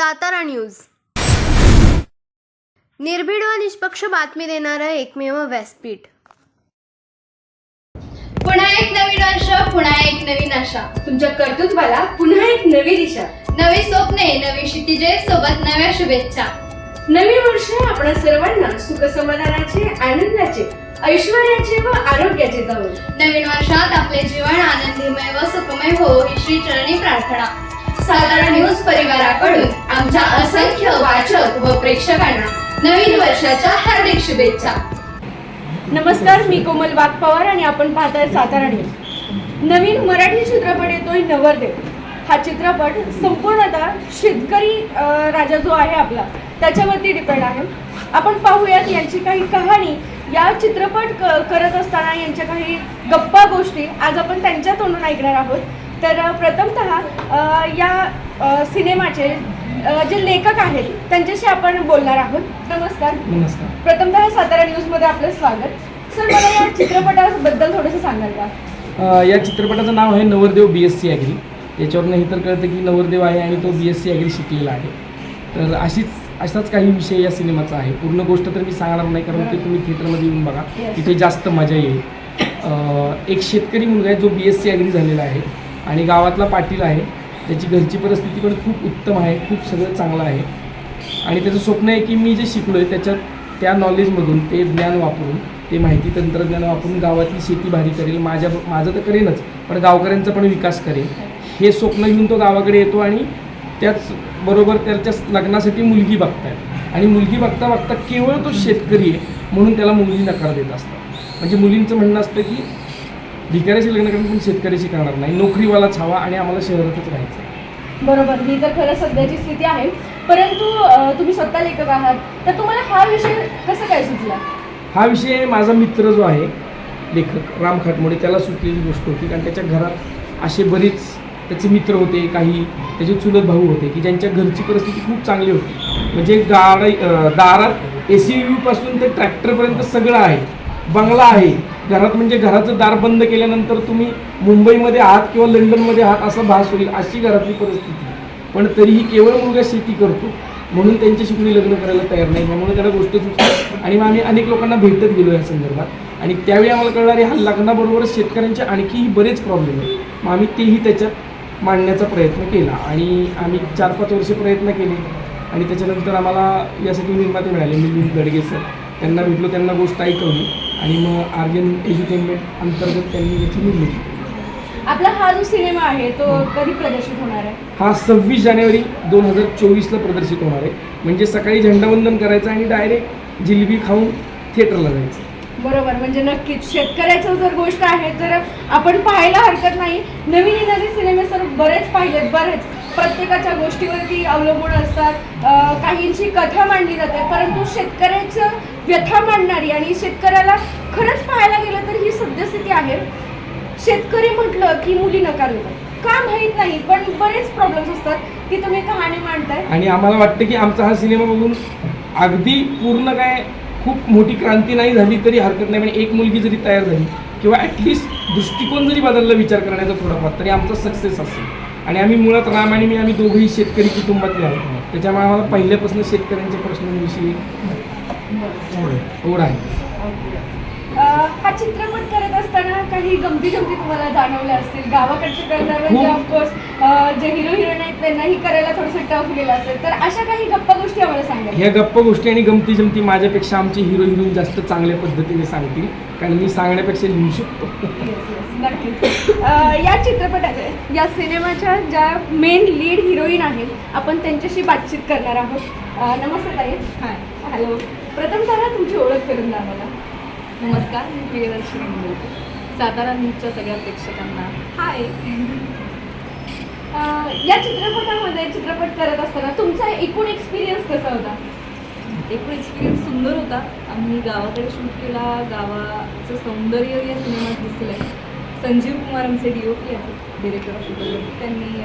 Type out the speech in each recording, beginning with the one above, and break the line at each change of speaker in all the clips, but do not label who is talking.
Satara news. निर्भीड व निष्पक्ष बातमी देणारं एकमेव व्यासपीठ.
पुन्हा एक नवीन वर्ष पुन्हा एक नवीन आशा.
तुमच्या कर्तृत्वाला पुन्हा एक नवी दिशा.
नवी स्वप्ने नवी क्षितिजे सोबत नव्या शुभेच्छा.
नवीन वर्ष आपण सर्वांना सुख समाधानाचे आनंदाचे ऐश्वर्याचे व आरोग्याचे जाऊ
नवीन वर्षात आपले जीवन आनंदीमय व सुखमय हो ही श्री चरणी प्रार्थना. सातारा न्यूज परिवाराकडून आमच्या असंख्य वाचक व प्रेक्षकांना नवीन वर्षाच्या हार्दिक शुभेच्छा.
नमस्कार मी कोमल वाघपवार आणि आपण पाहताय सातारा न्यूज. नवीन मराठी चित्रपट येतोय नवरदेव. हा चित्रपट संपूर्णतः शेतकरी राजा जो आहे आपला त्याच्यावरती डिपेंड आहे. आपण पाहूयात यांची काही कहाणी. या चित्रपट क करत असताना यांच्या काही गप्पा गोष्टी आज आपण त्यांच्या तोंडून ऐकणार आहोत. तर प्रथमतः या सिनेमाचे जे लेखक आहेत त्यांच्याशी आपण बोलणार आहोत. नमस्कार.
नमस्कार.
प्रथमतः सातारा न्यूजमध्ये आपलं स्वागत. सर मला या चित्रपटाबद्दल थोडंसं सांगाल का?
या चित्रपटाचं नाव आहे Navardev B S C agri याच्यावरनं हे तर कळतं की नवरदेव आहे आणि तो बी एस सी ॲग्री शिकलेला आहे. तर अशीच असाच काही विषय या सिनेमाचा आहे. पूर्ण गोष्ट तर मी सांगणार नाही कारण ते तुम्ही थिएटरमध्ये येऊन बघा. तिथे जास्त मजा येईल. एक शेतकरी मुलगा आहे जो बी एस सी ॲग्री झालेला आहे. आणि गावातला पाटील आहे. त्याची घरची परिस्थिती पण खूप उत्तम आहे खूप सगळं चांगलं आहे. आणि त्याचं स्वप्न आहे की मी जे शिकलो आहे त्याच्यात त्या नॉलेजमधून ते ज्ञान वापरून ते माहिती तंत्रज्ञान वापरून गावातली शेती भारी करेल. माझ्या माझं तर करेनच पण गावकऱ्यांचा पण विकास करेल. हे स्वप्न घेऊन तो गावाकडे येतो आणि त्याचबरोबर त्याच्या लग्नासाठी मुलगी बघताय आणि मुलगी बघता बघता केवळ तो शेतकरी आहे म्हणून त्याला मुलगी नकार देत असतात. म्हणजे मुलींचं म्हणणं असतं की भिकाऱ्याशी लग्न करून पण शेतकऱ्याशी करणार नाही. नोकरीवालाच हवा आणि आम्हाला शहरातच राहायचं.
बरोबर. ही तर खरं सध्याची स्थिती आहे. परंतु अं, तुम्ही स्वतः लेखक आहात. तर तुम्हाला हा विषय कसं काय सुचला?
हा विषय माझा मित्र जो आहे लेखक राम खाटमोडे त्याला सुचलेली गोष्ट होती. कारण त्याच्या घरात असे बरेच त्याचे मित्र होते काही त्याचे चुलत भाऊ होते की ज्यांच्या घरची परिस्थिती खूप चांगली होती. म्हणजे गाडी अं, दारात ए सी पासून ते ट्रॅक्टरपर्यंत सगळं आहे. बंगला आहे. घरात म्हणजे घराचं दार बंद केल्यानंतर तुम्ही मुंबईमध्ये आहात किंवा लंडनमध्ये आहात असा भास होईल अशी घरातली परिस्थिती. पण तरीही केवळ मुलगा शेती करतो. म्हणून त्यांच्याशी कुणी लग्न करायला तयार नाही. त्यामुळे त्याला गोष्ट सुचली. आणि मग आम्ही अनेक लोकांना भेटत गेलो या संदर्भात. आणि त्यावेळी आम्हाला कळलं अरे हा लग्नाबरोबरच शेतकऱ्यांचे आणखीही बरेच प्रॉब्लेम आहेत. मग आम्ही तेही त्याच्यात मांडण्याचा प्रयत्न केला. आणि आम्ही चार पाच वर्ष प्रयत्न केले. आणि त्याच्यानंतर आम्हाला यासाठी निर्माते मिळाले. मिलिंद गडगे सर. त्यांना भेटलो त्यांना गोष्ट ऐकवली आणि मग आर्यन एज्युटेनमेंट अंतर्गत त्यांनी याची निर्मिती
आपला हा जो सिनेमा आहे तो कधी प्रदर्शित होणार आहे?
हा सव्वीस जानेवारी दोन हजार चोवीसला प्रदर्शित होणार आहे. म्हणजे सकाळी झेंडावंदन करायचं आणि डायरेक्ट जिलेबी खाऊन थिएटरला जायचं.
बरोबर म्हणजे नक्कीच. शेतकऱ्याचं जर गोष्ट आहे तर आपण पाहायला हरकत नाही. नवीन येणारे सिनेमे सर बरेच पाहिलेत बरेच. प्रत्येकाच्या गोष्टीवरती अवलंबून असतात. काहींची कथा मांडली जाते परंतु शेतकऱ्याचं व्यथा मांडणारी आणि शेतकऱ्याला खरंच पाहायला गेलं तर ही सद्यस्थिती आहे. शेतकरी म्हटलं की मुली नकार का माहीत नाही पण बरेच प्रॉब्लेम्स असतात की तुम्ही कहाणी मांडताय.
आणि आम्हाला वाटतं की आमचा हा सिनेमा बघून अगदी पूर्ण काय खूप मोठी क्रांती नाही झाली तरी हरकत नाही पण एक मुलगी जरी तयार झाली किंवा ॲटलिस्ट दृष्टिकोन जरी बदलला विचार करण्याचा थोडाफार तरी आमचा सक्सेस असेल. आणि आम्ही मुळात राम आणि मी आम्ही दोघंही शेतकरी कुटुंबातले आहोत. त्याच्यामुळे आम्हाला पहिल्यापासून शेतकऱ्यांच्या प्रश्नांविषयी ओढ आहे.
अं, हा चित्रपट करत असताना काही गमती जमती तुम्हाला जाणवल्या असतील? गावाकडचे करणारे
खूप.
ऑफकोर्स जे हिरो हिरोईन आहेत त्यांनाही करायला थोडंसं टफ गेलं असेल. तर अशा काही गप्पा गोष्टी आम्हाला सांगा
ह्या गप्पा गोष्टी आणि गमती जमती माझ्यापेक्षा आमचे हिरो हिरोईन जास्त चांगल्या पद्धतीने सांगतील. कारण मी सांगण्यापेक्षा लिहू शकतो.
नक्कीच. अं, या चित्रपटाचे या सिनेमाच्या ज्या मेन लीड हिरोईन आहेत आपण त्यांच्याशी बातचीत करणार आहोत. अं, ताई.
हाय
हॅलो प्रथमतः तुमची ओळख करून द्या मला.
नमस्कार मी प्रियदर्शनी बोलते सातारा न्यूजच्या सगळ्या प्रेक्षकांना. हाय
अं, या चित्रपटामध्ये चित्रपट करत असताना तुमचा एकूण एक्सपिरियन्स कसा होता?
एकूण एक्सपिरियन्स सुंदर होता. आम्ही गावाकडे शूट केला. गावाचं सौंदर्य या सिनेमात दिसलं संजीव कुमार आमचे डी ओ पी आहेत डिरेक्टर ऑफ फोटोग्राफी त्यांनी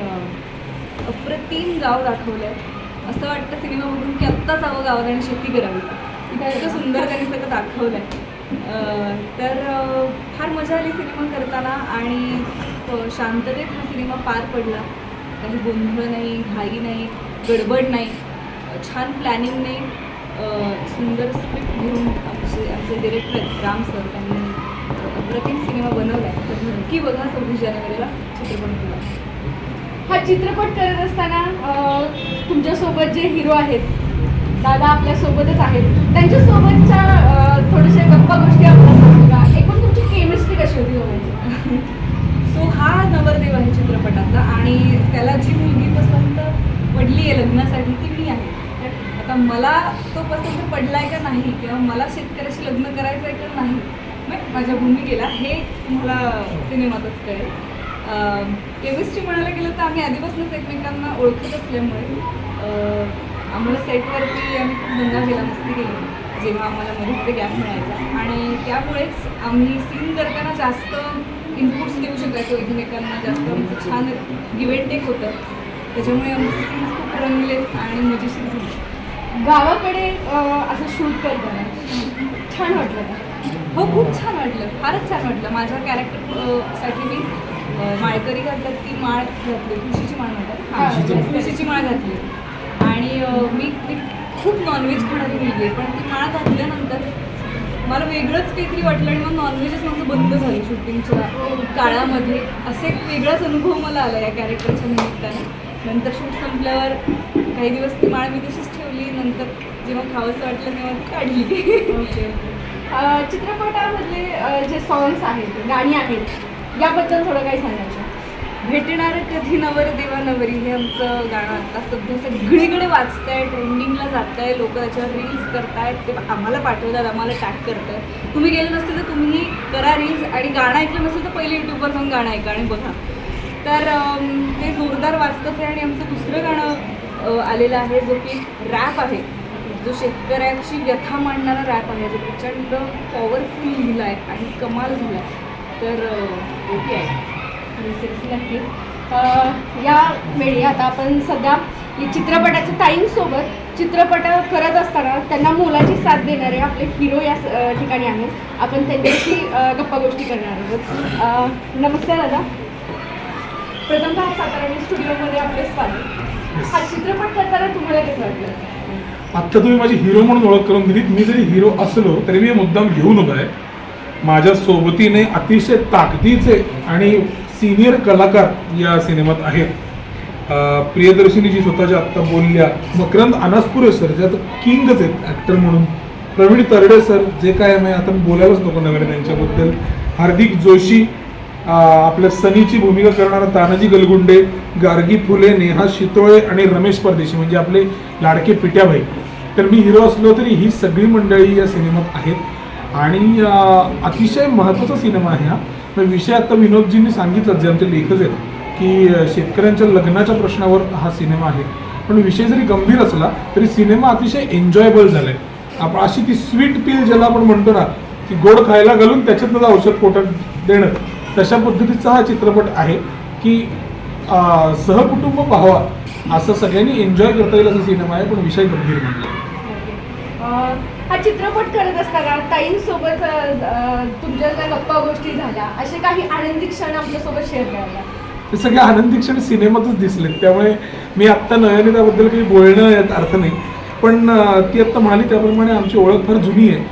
अप्रतिम गाव दाखवलं आहे असं वाटतं सिनेमा बघून की आत्ताच गावात आणि शेती करावी. इतकं सुंदर त्यांनी सगळं दाखवलं आहे तर फार मजा आली सिनेमा करताना आणि शांततेत हा सिनेमा पार पडला. काही गोंधळ नाही घाई नाही गडबड नाही. छान प्लॅनिंगने अ, सुंदर स्क्रिप्ट घेऊन आमचे आमचे डिरेक्टर राम सर त्यांनी अप्रतिम सिनेमा बनवला आहे तर नक्की बघा सव्वीस जानेवारीला चित्रपट
हा चित्रपट करत असताना तुमच्यासोबत जे हिरो आहेत दादा आपल्यासोबतच आहेत त्यांच्यासोबतच्या थोड्याशा गप्पा गोष्टी आपल्याला सांगू का? एकूण तुमची केमिस्ट्री कशी होती बघायची
सो हा नवरदेव आहे चित्रपटातला आणि त्याला जी मुलगी पसंत पडली आहे लग्नासाठी ती मी आहे. आता मला तो पसंत पडला आहे का नाही किंवा मला शेतकऱ्याशी लग्न करायचं आहे का नाही मग माझ्या भूमिकेला हे तुम्हाला सिनेमातच कळेल. केमिस्ट्री म्हणायला गेलं तर आम्ही आधीपासूनच एकमेकांना ओळखत असल्यामुळे आम्हाला सेटवरती आम्ही खूप दंगा केला मस्ती केली जेव्हा आम्हाला मध्ये गॅप मिळायचा. आणि त्यामुळेच आम्ही सीन करताना जास्त इनपुट्स देऊ शकायचो एकमेकांना जास्त. आमचं छान गिव्ह अँड टेक होतं. त्याच्यामुळे आमचे सीन्स खूप रंगले आणि मजेशीर
गावाकडे असं शूट करताना. छान वाटलं
हो खूप छान वाटलं. फारच छान वाटलं. माझ्या कॅरेक्टरसाठी मी माळकरी घातलं ती माळ घातली. तुळशीची माळ म्हणतात. तुळशीची- माळ. घातली. आणि मी मी खूप नॉनव्हेज खाणारी मुलगी आहे. पण ती माळ घातल्यानंतर मला वेगळंच काहीतरी वाटलं आणि मग नॉनव्हेजच माझं बंद झालं शूटिंगच्या काळामध्ये. असा एक वेगळाच अनुभव मला आला या कॅरेक्टरच्या निमित्ताने. नंतर शूट संपल्यावर काही दिवस ती माळ मी तशीच ठेवली नंतर जेव्हा खावंसं वाटलं तेव्हा ती काढली
अं, चित्रपटामधले अं, जे सॉंग्स आहेत गाणी आहेत याबद्दल थोडं काही सांगायचं.
भेटणार कधी नवर देवा नवरी हे आमचं गाणं आता सध्या सगळीकडे वाचतंय ट्रेंडिंगला जात आहे लोक त्याच्यावर रील्स करतायत ते आम्हाला पाठवतात आम्हाला टॅग करतायत तुम्ही गेले नसतील तर तुम्ही करा रील्स आणि गाणं ऐकलं नसेल तर पहिले यूट्यूबवर जाऊन गाणं ऐका आणि बघा. तर अम, ते जोरदार वाचतंच आहे आणि आमचं दुसरं गाणं आलेला आहे जो की रॅप आहे. जो शेतकऱ्यांची व्यथा मांडणारा रॅप आहे जो प्रचंड पॉवरफुल लिहिला आहे आणि कमाल झाला आहे. तर ओके आहे.
नक्की. या वेळी आता आपण सध्या चित्रपटाच्या ताईंसोबत चित्रपट करत असताना त्यांना मोलाची साथ देणारे आपले हिरो या स- ठिकाणी आहेत. आपण त्यांच्याशी गप्पा गोष्टी करणार आहोत. नमस्कार दादा. प्रथमतः सातारा स्टुडिओमध्ये आपले स्वागत. हा चित्रपट करताना तुम्हाला कसं वाटलं?
आत्ता तुम्ही माझी हिरो म्हणून ओळख करून दिलीत. मी जरी हिरो असलो तरी मी मुद्दाम घेऊन उभा आहे. माझ्या सोबतीने अतिशय ताकदीचे आणि सिनियर कलाकार या सिनेमात आहेत. प्रियदर्शिनी जी स्वतःच्या आत्ता बोलल्या मकरंद अनासपुरे सर ज्यात किंगच आहेत ॲक्टर म्हणून. प्रवीण तरडे सर जे काय आहे आता बोलायलाच नको नव्याने त्यांच्याबद्दल. हार्दिक जोशी आपल्या सनीची भूमिका करणारा तानाजी गलगुंडे गार्गी फुले नेहा शितोळे आणि रमेश परदेशी म्हणजे आपले लाडके पिट्याभाई तर मी हिरो असलो तरी ही सगळी मंडळी या सिनेमात आहेत. आणि अतिशय महत्त्वाचा सिनेमा आहे हा. मग विषय आता विनोदजींनी सांगितलं जे आमचे लेखक आहेत की शेतकऱ्यांच्या लग्नाच्या प्रश्नावर हा सिनेमा आहे. पण विषय जरी गंभीर असला तरी सिनेमा अतिशय एन्जॉयबल झाला आहे आपण अशी ती स्वीट पील ज्याला आपण म्हणतो ना ती गोड खायला घालून त्याच्यातनं औषध पोटात देणं. तशा पद्धतीचा हा चित्रपट आहे की सहकुटुंब पाहावा असं सगळ्यांनी एन्जॉय करता येईल असा सिनेमा आहे पण विषय गंभीर म्हणला
अं, हा चित्रपट करत असताना ताईंसोबत तुमच्या ज्या गप्पा गोष्टी झाल्या असे काही आनंदी क्षण आमच्यासोबत शेअर करायला.
ते सगळे आनंदी क्षण सिनेमातच दिसलेत. त्यामुळे मी आत्ता नव्याने त्याबद्दल काही बोलणं यात अर्थ नाही. पण ती आत्ता म्हणाली त्याप्रमाणे आमची ओळख फार जुनी आहे.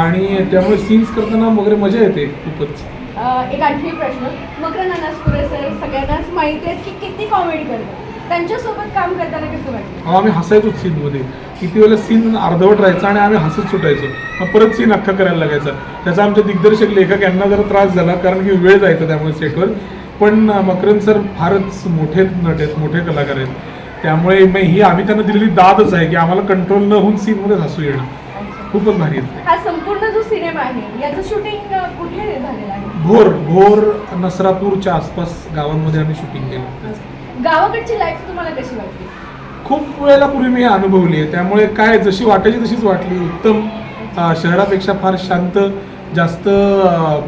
आणि त्यामुळे सीन्स करताना वगैरे मजा येते खूपच.
एक आणखी प्रश्न. मकरंद सर सगळ्यांनाच माहिती आहे की किती कॉमेडी करतात? त्यांच्यासोबत काम करताना कसं
अहो, आम्ही हसायचो सीनमध्ये किती वेळेला सीन अर्धवट राहायचा आणि आम्ही हसत सुटायचो. मग परत सीन अख्खा करायला लागायचा. त्याचा आमचे दिग्दर्शक लेखक यांना जरा त्रास झाला कारण की वेळ जायचा त्यामुळे सेटवर पण अं, मकरंद सर फारच मोठे नट आहेत मोठे कलाकार आहेत. त्यामुळे मग ही आम्ही त्यांना दिलेली दादच आहे की आम्हाला कंट्रोल न होऊन सीनमध्ये हसू येणं. खूपच भारी आहे.
हा संपूर्ण जो सिनेमा आहे याचं शूटिंग कुठे झालेलं आहे?
भोर भोर नसरापूरच्या आसपास गावांमध्ये आम्ही शूटिंग केलं
गावाकडची लाईफ तुम्हाला कशी वाटली?
खूप वेळेला पूर्वी मी अनुभवली आहे. त्यामुळे काय जशी वाटायची तशीच वाटली. उत्तम अं, शहरापेक्षा फार शांत जास्त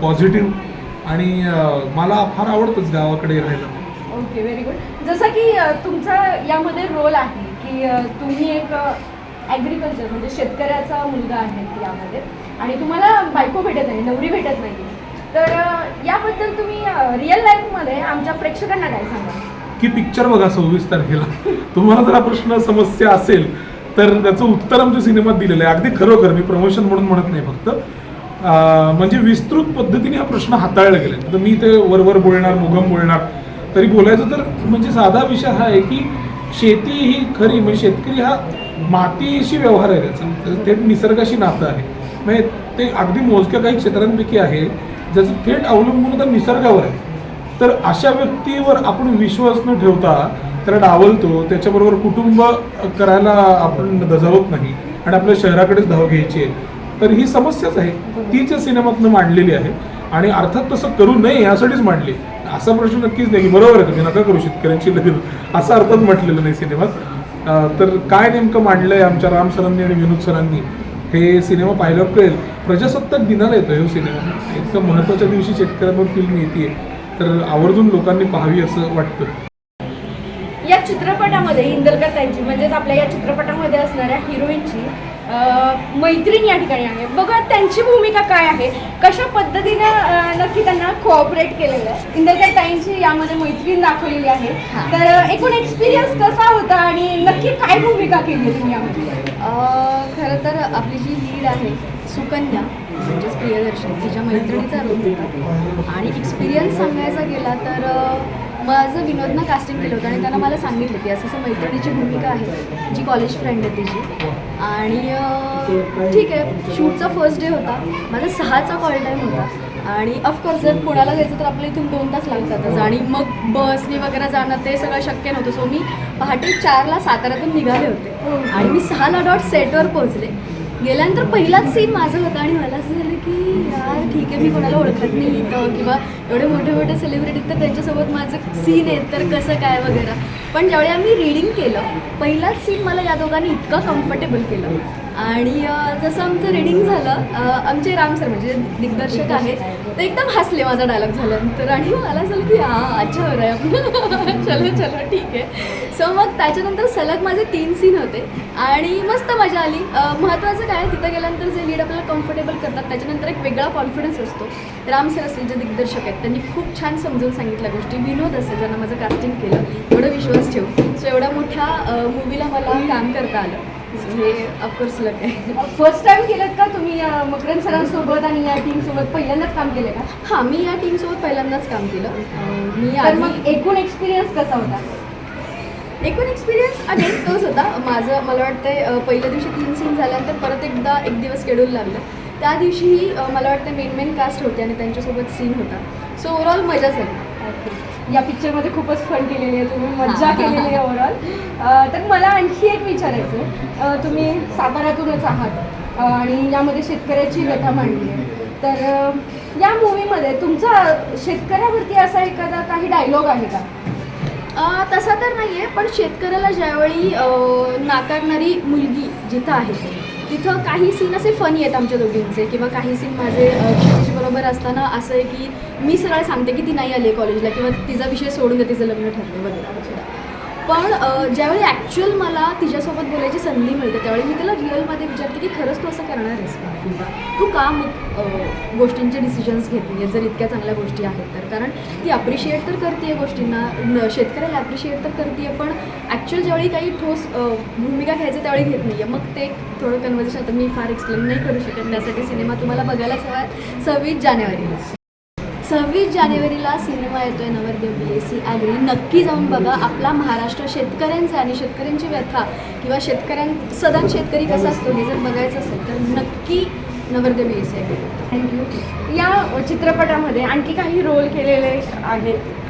पॉझिटिव्ह आणि अं, मला फार आवडतंच गावाकडे राहायला.
ओके व्हेरी गुड जसं की अ, तुमचा यामध्ये रोल आहे की अ, तुम्ही एक ॲग्रिकल्चर म्हणजे शेतकऱ्याचा मुलगा आहे यामध्ये. आणि तुम्हाला बायको भेटत नाही नवरी भेटत नाही तर याबद्दल तुम्ही रिअल लाईफमध्ये आमच्या प्रेक्षकांना काय सांगा
की पिक्चर बघा सव्वीस तारखेला. तुम्हाला जर हा प्रश्न समस्या असेल तर त्याचं उत्तर आमच्या सिनेमात दिलेलं आहे. अगदी खरोखर मी प्रमोशन म्हणून म्हणत नाही फक्त. म्हणजे विस्तृत पद्धतीने हा प्रश्न हाताळला गेला. तर मी ते वरवर बोलणार मुगम बोलणार. तरी बोलायचं तर म्हणजे साधा विषय हा आहे की शेती ही खरी म्हणजे शेतकरी हा मातीशी व्यवहार आहे त्याचा. थेट निसर्गाशी नातं आहे. म्हणजे ते अगदी मोजक्या काही क्षेत्रांपैकी आहे. ज्याचं थेट अवलंबून आता निसर्गावर आहे. तर अशा व्यक्तीवर आपण विश्वास न ठेवता त्याला डावलतो त्याच्याबरोबर कुटुंब करायला आपण दजावत नाही आणि आपल्या शहराकडेच धाव घ्यायची आहे. तर ही समस्याच आहे. तीच या सिनेमातनं मांडलेली आहे. आणि अर्थात तसं करू नये यासाठीच मांडली. असा प्रश्न नक्कीच नाही की बरोबर आहे तुम्ही नका करू शेतकऱ्यांची लगेच असा अर्थात म्हटलेलं नाही सिनेमात. तर काय नेमकं मांडलंय आमच्या राम सरांनी आणि विनोद सरांनी? हे सिनेमा पाहिल्यावर कळेल. प्रजासत्ताक दिनाला येतोय हो सिनेमा. इतकं महत्त्वाच्या दिवशी शेतकऱ्यांवर फिल्म येते तर आवर्जून लोकांनी पाहावी असं वाटतं.
या चित्रपटामध्ये इंदलकर त्यांची म्हणजेच आपल्या या चित्रपटामध्ये असणाऱ्या हिरोईनची मैत्रीण या ठिकाणी आहे. बघा त्यांची भूमिका काय आहे? कशा पद्धतीने नक्की त्यांना कोऑपरेट केलेलं आहे? इंदलकर ताईंची यामध्ये मैत्रीण दाखवलेली आहे. तर एकूण एक्सपिरियन्स कसा होता आणि नक्की काय भूमिका केली आहे तुम्ही यामध्ये?
खरं तर आपली जी लीड आहे सुकन्या म्हणजेच प्रियदर्शन तिच्या मैत्रिणीचा रोल होता आणि एक्सपिरियन्स सांगायचा गेला तर माझं विनोदनं कास्टिंग केलं होतं आणि त्यांना मला सांगितलं की असं असं मैत्रिणीची भूमिका आहे जी कॉलेज फ्रेंड आहे तिची. आणि ठीक आहे शूटचा फर्स्ट डे होता. माझा सहाचा कॉल टाईम होता. आणि ऑफकोर्स जर पुण्याला जायचं तर आपल्या इथून दोन तास लागतातच. आणि मग बसने वगैरे जाणं ते सगळं शक्य नव्हतं. सो मी पहाटे चारला साताऱ्यातून निघाले होते. आणि मी सहाला डॉट सेटवर पोहोचले. गेल्यानंतर पहिलाच सीन माझं होता आणि मला असं झालं की यार ठीक आहे मी कोणाला ओळखत नाही इथं किंवा एवढे मोठे मोठे सेलिब्रिटी तर त्यांच्यासोबत माझं सीन आहे तर कसं काय वगैरे. पण ज्यावेळी आम्ही रीडिंग केलं पहिलाच सीन मला या दोघांनी इतकं कम्फर्टेबल केलं. आणि जसं आमचं रीडिंग झालं आमचे राम सर म्हणजे दिग्दर्शक आहेत ते एकदम हसले माझा डायलॉग झाल्यानंतर. आणि हो, मला झालं की हां अच्छा हो रहा चलो चलो ठीक आहे. सो मग त्याच्यानंतर सलग माझे तीन सीन होते. आणि मस्त मजा आली. महत्त्वाचं काय तिथं गेल्यानंतर जे लीड आपल्याला कम्फर्टेबल करतात त्याच्यानंतर एक वेगळा कॉन्फिडन्स असतो. राम सर असतील जे दिग्दर्शक आहेत त्यांनी खूप छान समजून सांगितल्या गोष्टी. विनोद असेल ज्यांना माझं कास्टिंग केलं. एवढं विश्वास ठेव सो एवढ्या मोठ्या मूवीला मला काम करता आलं. हे ऑफकोर्स लक आहे.
फर्स्ट टाइम केलं का तुम्ही अं, मकरंद सरांसोबत आणि या टीम सोबत पहिल्यांदाच काम केलं का?
हां मी या टीमसोबत पहिल्यांदाच काम केलं. अं, मी
तर
आधी
मग एकूण एक्सपिरियन्स कसा होता?
एकूण एक्सपिरियन्स अगेन तोच होता. माझं मला वाटतंय अ, पहिल्या दिवशी तीन सीन झाल्यानंतर परत एकदा एक दिवस शेड्यूल लागलं. त्या दिवशीही अ, मला वाटतं मेन मेन कास्ट होते आणि त्यांच्यासोबत सीन होता. सो ओव्हरऑल मजा झाली
या पिक्चरमध्ये खूपच फन केलेली आहे तुम्ही मज्जा. केलेली आहे ओव्हरऑल तर मला आणखी एक विचारायचं आहे. तुम्ही साताऱ्यातूनच आहात आणि यामध्ये शेतकऱ्याची व्यथा मांडली आहे तर या मूवीमध्ये तुमचा शेतकऱ्यावरती असा एखादा काही डायलॉग आहे का
तसा तर नाही आहे पण शेतकऱ्याला ज्यावेळी नाकारणारी मुलगी जिथं आहे तिथं काही सीन असे फनी आहेत आमच्या दोघींचे किंवा काही सीन माझे बरोबर असताना असं आहे की मी सरळ सांगते की ती नाही आली कॉलेजला किंवा तिचा विषय सोडून दे तिचं लग्न ठरलं वगैरे पण ज्यावेळी ॲक्च्युअल मला तिच्यासोबत बोलायची संधी मिळते त्यावेळी मी तिला रिअलमध्ये विचारते की खरंच तू असं करणार आहेस का? किंवा तू का मग गोष्टींचे डिसिजन्स घेतली जर इतक्या चांगल्या गोष्टी आहेत तर. कारण ती अप्रिशिएट तर करते गोष्टींना शेतकऱ्याला अप्रिशिएट तर करते पण ॲक्च्युअल ज्यावेळी काही ठोस भूमिका घ्यायचं त्यावेळी घेत नाही आहे मग ते थोडं कन्व्हर्सेशन आता मी फार एक्सप्लेन नाही करू शकत. त्यासाठी सिनेमा तुम्हाला बघायलाच हवा सव्वीस जानेवारीला सव्वीस जानेवारीला सिनेमा येतोय नवरदेव बी एस सी ॲग्री नक्की जाऊन बघा आपला महाराष्ट्र शेतकऱ्यांचा आणि शेतकऱ्यांची व्यथा किंवा शेतकऱ्यां सदन शेतकरी कसा असतो हे जर बघायचं असेल तर नक्की Navardev B S C agri
thank you या चित्रपटामध्ये आणखी काही रोल केलेले आहेत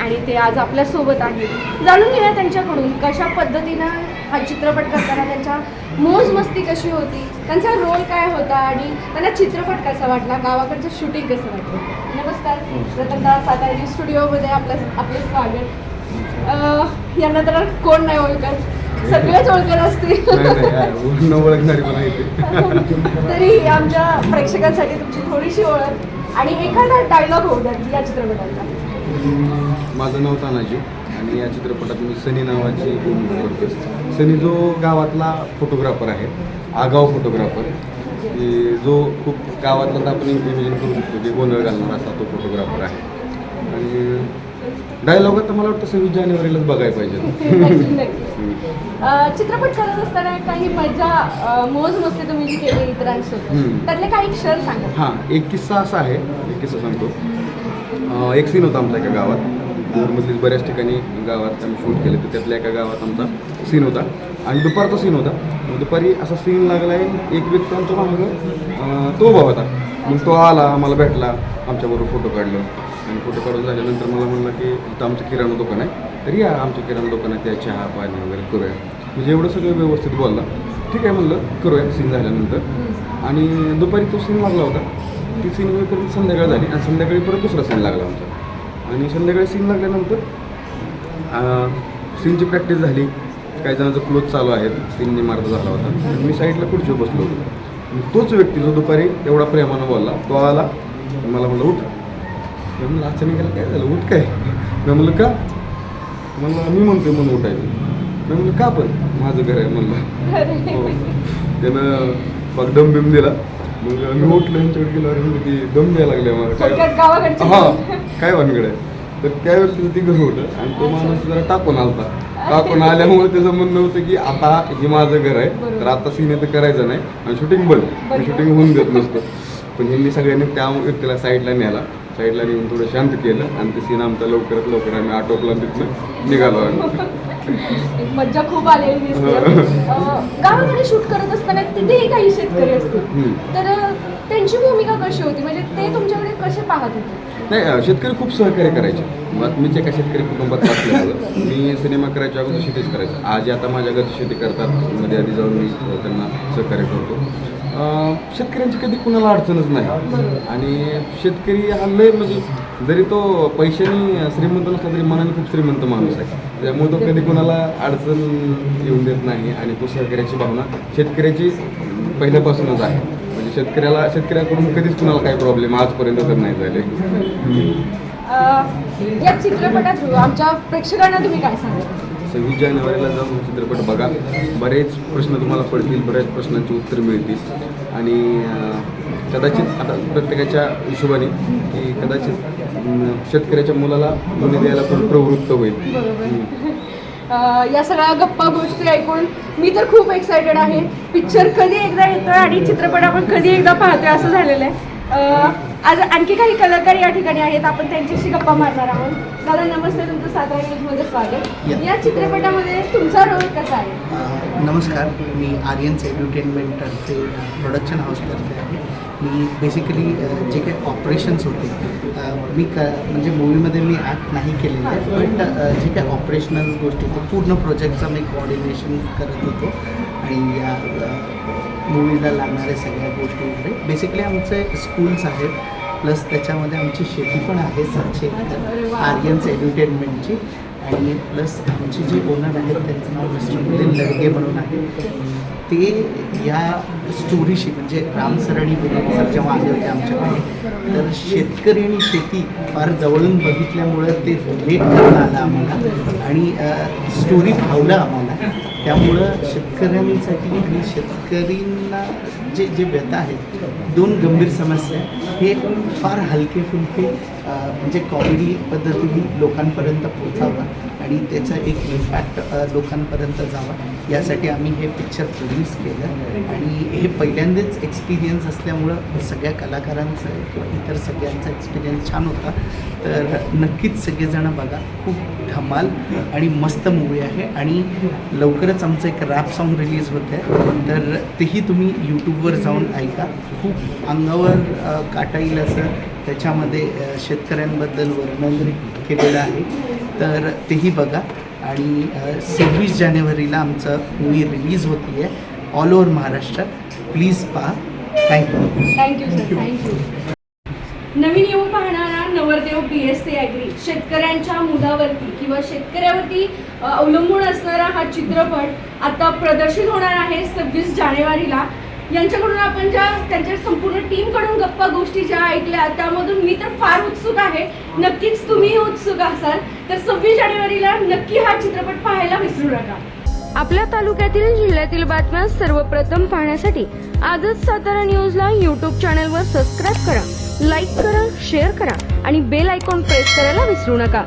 आणि ते आज आपल्यासोबत आहेत. जाणून घेऊया त्यांच्याकडून कशा पद्धतीनं हा चित्रपट करताना त्यांच्या मोजमस्ती कशी होती त्यांचा रोल काय होता आणि त्यांना चित्रपट कसा वाटला गावाकडचं शूटिंग कसं वाटलं? नमस्कार प्रथमतः सातारा स्टुडिओमध्ये आपलं आपलं स्वागत. यांना तर कोण नाही ओळखत? सगळेच ओळखत असतील. तरी आमच्या प्रेक्षकांसाठी तुमची थोडीशी ओळख आणि एखादा डायलॉग होऊ द्या या चित्रपटाचा.
माझं नाव तानाजी. आणि या चित्रपटात मी सनी नावाची भूमिका करतो सनी जो गावातला फोटोग्राफर आहे आगाव फोटोग्राफर की जो खूप गावातला आपण इमेजिन करू शकतो की गोंधळ घालणार असा तो फोटोग्राफर आहे. आणि डायलॉग आता मला वाटतं सव्वीस जानेवारीलाच बघायला पाहिजे.
चित्रपट करत असताना काही मजा मोज मस्ती तुम्ही जी केली इतरांसोबत. त्यातले काही क्षण सांगा.
हां एक किस्सा असा आहे एक किस्सा सांगतो. एक सीन होता आमचा एका गावात. मधलीच बऱ्याच ठिकाणी गावात आम्ही शूट केले. तर त्यातल्या एका गावात आमचा सीन होता. आणि दुपारचा सीन होता. मग दुपारी असा सीन लागला आहे एक व्यक्ती आमचा मागं तो उभा होता. मग तो आला आम्हाला भेटला आमच्याबरोबर फोटो काढलं. आणि फोटो काढून झाल्यानंतर मला म्हणलं की इथं आमचं किराणा दुकान आहे. तर या आमच्या किराणा दुकानात या चहा पाणी वगैरे करूया. म्हणजे एवढं सगळं व्यवस्थित बोलला. ठीक आहे म्हणलं करूया सीन झाल्यानंतर. आणि दुपारी तो सीन लागला होता. ती सीन परत संध्याकाळ झाली आणि संध्याकाळी परत दुसरा सीन लागला आमचा. आणि संध्याकाळी सीन लागल्यानंतर सीनची प्रॅक्टिस झाली. काही जणांचं क्लोज चालू आहेत सीनने मार्ग झाला होता. मी साईडला खुर्चीवर बसलो होतो. तोच व्यक्ती जो दुपारी एवढा प्रेमानं बोलला तो आला मला म्हणलं उठ. मी म्हणलं अचानक गेला काय झालं? उठ काय? मी म्हणलं का? म्हणलं मी म्हणतोय म्हणून उठायचं. मी म्हणलं का पण? माझं घर आहे. म्हणलं. हो. त्यानं मग बिम दिला. मग मी उठलो यांच्याकडे गेलो अरे ती दम द्यायला लागले मला
थोडक्यात गावाकडची.
हा काय भानगड आहे? तर त्या व्यक्तीचं ती घर होतं आणि तो माणूस जरा टाकून आलता. टाकून आल्यामुळे त्याचं म्हणणं होतं की आता हे माझं घर आहे तर आता सीन तर करायचं नाही आणि शूटिंग बंद. शूटिंग होऊन देत नसतं. पण ह्यांनी सगळ्यांनी त्या व्यक्तीला साईडला नेला साईडला नेऊन थोडं शांत केलं आणि ते सीन आमचा लवकरात लवकर आम्ही आटोपला तिथनं निघालो
एक मज्जा खूप आलेली गावाकडे शूट करत असताना तिथेही काही शेतकरी असतील. तर त्यांची भूमिका कशी होती? म्हणजे ते तुमच्याकडे कसे पाहत होते?
नाही शेतकरी खूप सहकार्य करायचे. मुळात मीच एका शेतकरी कुटुंबात असल्यामुळं मी सिनेमा करायच्या अगोदर शेतीच करायचं. आज आता माझ्या घरची शेती करतात. मध्ये आधी जाऊन मी त्यांना सहकार्य करतो. शेतकऱ्यांची कधी कुणाला अडचणच नाही. आणि शेतकरी हा लय म्हणजे जरी तो पैशाने श्रीमंत नसला तरी मनाने खूप श्रीमंत माणूस आहे. त्यामुळे तो कधी कुणाला अडचण येऊन देत नाही आणि तो सहकार्याची भावना शेतकऱ्याची पहिल्यापासूनच आहे. म्हणजे शेतकऱ्याला शेतकऱ्याकडून कधीच कुणाला काही प्रॉब्लेम आजपर्यंत तर नाही झाले.
या चित्रपटात आमच्या प्रेक्षकांना तुम्ही काय सांगा
सव्वीस जानेवारीला जाऊन चित्रपट बघा. बरेच प्रश्न तुम्हाला पडतील बऱ्याच प्रश्नांची उत्तर मिळतील. आणि कदाचित आता प्रत्येकाच्या हिशोबाने की कदाचित शेतकऱ्याच्या मुलाला मुली द्यायला पण प्रवृत्त होईल.
या सगळ्या गप्पा गोष्टी ऐकून मी तर खूप एक्सायटेड आहे. पिक्चर कधी एकदा येतोय आणि चित्रपट आपण कधी एकदा पाहतोय असं झालेलं आहे. आज आणखी काही कलाकार या ठिकाणी आहेत. आपण त्यांच्याशी गप्पा मारणार आहोत. दादा नमस्ते. तुमचं सातारा न्यूजमध्ये स्वागत.
या.
चित्रपटामध्ये तुमचा रोल कसा आहे?
नमस्कार. मी आर्यन्स एंटरटेनमेंटतर्फे प्रोडक्शन हाऊसतर्फे आहे. मी बेसिकली जे काही ऑपरेशन्स होते मी क म्हणजे मूवीमध्ये मी ॲक्ट नाही केलेलं आहे बट जे काही ऑपरेशनल गोष्टी होते पूर्ण प्रोजेक्टचं मी कोऑर्डिनेशन करत होतो. आणि या मूवीला लागणाऱ्या सगळ्या गोष्टी वगैरे बेसिकली आमचे स्कूल्स आहेत प्लस त्याच्यामध्ये आमची शेती पण आहे सातशे एकर आर्यन्स एंटरटेनमेंटची आणि प्लस आमचे जे ओनर आहेत त्यांचं नाव मिस्टर मिलिंद लडगे म्हणून आहे. ते या स्टोरीशी म्हणजे राम सर सर जेव्हा आले होते आमच्याकडे तर शेतकरी आणि शेती फार जवळून बघितल्यामुळं ते रिलेट करता आलं आम्हाला आणि स्टोरी भावलं आम्हाला. त्यामुळं शेतकऱ्यांसाठी आणि शेतकरींना जे जे व्यथा आहेत दोन गंभीर समस्या हे फार हलके फुलके म्हणजे कॉमेडी पद्धतीने लोकांपर्यंत पोचावं आणि त्याचा एक इम्पॅक्ट लोकांपर्यंत जावा. यासाठी आम्ही हे पिक्चर प्रोड्यूस केलं. आणि हे पहिल्यांदाच एक्सपिरियन्स असल्यामुळं सगळ्या कलाकारांचं किंवा इतर सगळ्यांचा एक्सपिरियन्स छान होता. तर नक्कीच सगळेजणं बघा खूप धमाल आणि मस्त मूवी आहे. आणि लवकरच आमचं एक रॅप सॉन्ग रिलीज होतं आहे. तर तेही तुम्ही यूट्यूबवर जाऊन ऐका. खूप अंगावर काटा येईल असं त्याच्यामध्ये शेतकऱ्यांबद्दल वर्णन केलेलं आहे. तर तेही बघा. आणि सव्वीस जानेवारीला आमचं मूवी रिलीज होती आहे ऑल ओव्हर महाराष्ट्र प्लीज पहा thank you
thank you sir thank you नवीन येऊन पाहणारा नवरदेव बी एस सी ॲग्री शेतकऱ्यांच्या मुलावरती किंवा शेतकऱ्यावरती अवलंबून असणारा हा चित्रपट आता प्रदर्शित होणार आहे सव्वीस जानेवारीला. यांच्याकडून आपण ज्या त्यांच्या संपूर्ण टीमकडून गप्पा गोष्टी ज्या ऐकल्या त्यामधून मी तर फार उत्सुक आहे. नक्कीच तुम्ही उत्सुक असाल. तर सव्वीस जानेवारीला नक्की हा चित्रपट पाहायला विसरू नका.
आपल्या तालुक्यातील जिल्ह्यातील बातम्या सर्वप्रथम पाहण्यासाठी आजच सातारा न्यूजला यूट्यूब चॅनलवर सबस्क्राईब करा लाईक करा शेअर करा आणि बेल आयकॉन प्रेस करायला विसरू नका.